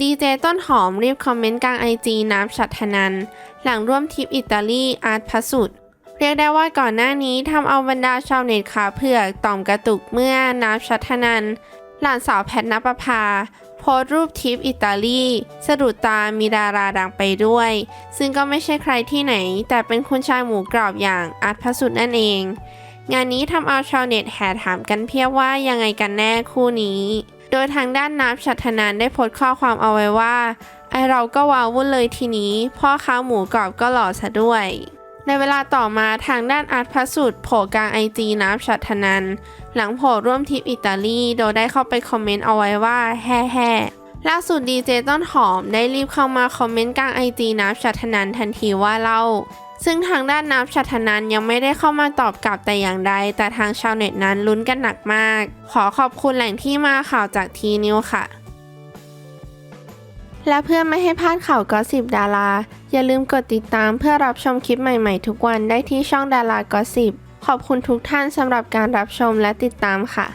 ดีเจต้นหอมรีบคอมเมนต์กลางไอจีน้ำชัดธนัน หลังร่วมทริปอิตาลีอาร์ตพระสุดเรียกได้ว่าก่อนหน้านี้ทำเอาบรรดาชาวเน็ตขาเผือกต่อมกระตุกเมื่อน้ำชัดธนัน หลานสาวแพทนปภาโพสต์รูปทริปอิตาลีสะดุดตามีดาราดังไปด้วย ซึ่งก็ไม่ใช่ใครที่ไหน แต่เป็นคุณชายหมูกรอบอย่างอาร์ตพระสุดนั่นเอง งานนี้ทำเอาชาวเน็ตแห่ถามกันเพียบว่ายังไงกันแน่คู่นี้ โดยทางด้านน้ำชัดนานได้โพสต์ข้อความเอาไว้ว่า ไอเราก็ว้าวุ่นเลยทีนี้ พ่อค้าหมูกรอบก็หล่อซะด้วย ในเวลาต่อมาทางด้านอาร์ตพระสุดโผล่กลางไอจีน้ำชัดนัน หลังโผล่ร่วมทริปอิตาลี โดยได้เข้าไปคอมเมนต์เอาไว้ว่าแฮ่แฮ่ ล่าสุดดีเจต้นหอมได้รีบเข้ามาคอมเมนต์กลางไอจีน้ำชัดธนันทันทีว่าเล่า ซึ่งทางด้านน้ำชัดธนันยังไม่ได้เข้ามาตอบกลับแต่อย่างใด แต่ทางชาวเน็ตนั้นลุ้นกันหนักมาก ขอขอบคุณแหล่งที่มาข่าวจากทีนิวค่ะ และเพื่อไม่ให้พลาดข่าวก็สิบดารา อย่าลืมกดติดตามเพื่อรับชมคลิปใหม่ๆ ทุกวันได้ที่ช่องดารากอสิบขอบคุณทุกท่านสำหรับการรับชมและติดตามค่ะ